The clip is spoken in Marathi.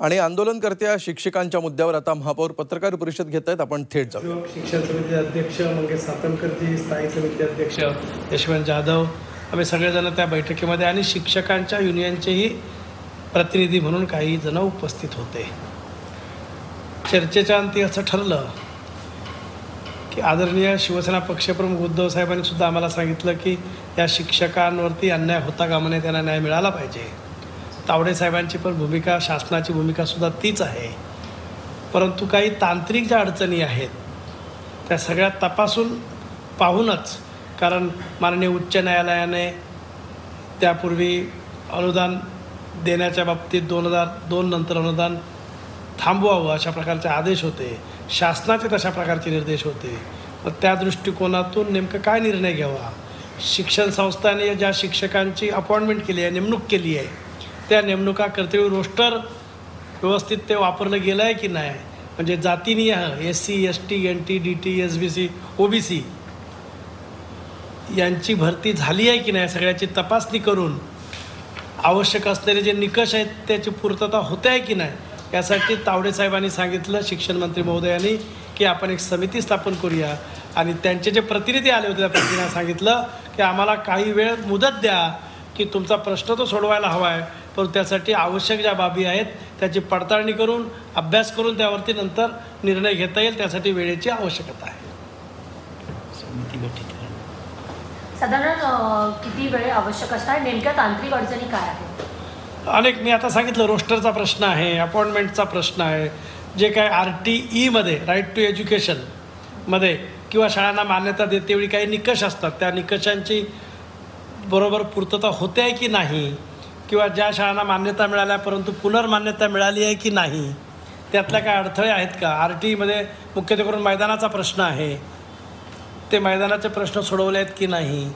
आणि आंदोलनकर्त्या शिक्षकांच्या मुद्द्यावर आता महापौर पत्रकार परिषद घेत आहेत. आपण थेट जाऊ शिक्षण समिती अध्यक्ष मंगेश सातमकरजी स्थायी समिती अध्यक्ष यशवंत जाधव. आम्ही सगळेजण त्या बैठकीमध्ये आणि शिक्षकांच्या युनियनचेही प्रतिनिधी म्हणून काही जण उपस्थित होते. चर्चेच्या अंती असं ठरलं की आदरणीय शिवसेना पक्षप्रमुख उद्धव साहेबांनी सुद्धा आम्हाला सांगितलं की या शिक्षकांवरती अन्याय होता कामा नये त्यांना न्याय मिळाला पाहिजे. तावडे साहेबांची पण भूमिका शासनाची भूमिकासुद्धा तीच आहे. परंतु काही तांत्रिक ज्या अडचणी आहेत त्या सगळ्या तपासून पाहूनच कारण माननीय उच्च न्यायालयाने त्यापूर्वी अनुदान देण्याच्या बाबतीत दोन हजार दोन नंतर अनुदान थांबवावं अशा प्रकारचे आदेश होते. शासनाचे तशा प्रकारचे निर्देश होते. मग त्या दृष्टिकोनातून नेमकं काय निर्णय घ्यावा? शिक्षण संस्थाने ज्या शिक्षकांची अपॉइंटमेंट केली आहे नेमणूक केली आहे त्या नेमणुका करते रोस्टर व्यवस्थित ते वापरलं गेलं आहे की नाही? म्हणजे जातीनिय S C S T N T D T S B C O B C यांची भरती झाली आहे की नाही सगळ्याची तपासणी करून? आवश्यक असलेले जे निकष आहेत त्याची पूर्तता होते आहे की नाही? यासाठी तावडे साहेबांनी सांगितलं शिक्षण मंत्री महोदयांनी की आपण एक समिती स्थापन करूया. आणि त्यांचे जे प्रतिनिधी आले होते त्या प्रतिनिधींना सांगितलं की आम्हाला काही वेळ मुदत द्या की तुमचा प्रश्न तो सोडवायला हवा आहे. परंतु त्यासाठी आवश्यक ज्या बाबी आहेत त्याची पडताळणी करून अभ्यास करून त्यावरती नंतर निर्णय घेता येईल त्यासाठी वेळेची आवश्यकता आहे. साधारण किती वेळ आवश्यक असणार? नेमक्या तांत्रिक अडचणी काय आहेत? अनेक मी आता सांगितलं रोस्टरचा प्रश्न आहे अपॉइंटमेंटचा प्रश्न आहे. जे काय आर टी ईमध्ये राईट टू एज्युकेशनमध्ये किंवा शाळांना मान्यता देते वेळी काही निकष असतात. त्या निकषांची बरोबर पूर्तता होते आहे की नाही? किंवा ज्या शाळांना मान्यता मिळाल्या परंतु पुनर्मान्यता मिळाली आहे की नाही? त्यातल्या काय अडथळे आहेत का? आर टी ईमध्ये मुख्यत्वे करून मैदानाचा प्रश्न आहे. ते मैदानाचे प्रश्न सोडवले आहेत की नाही?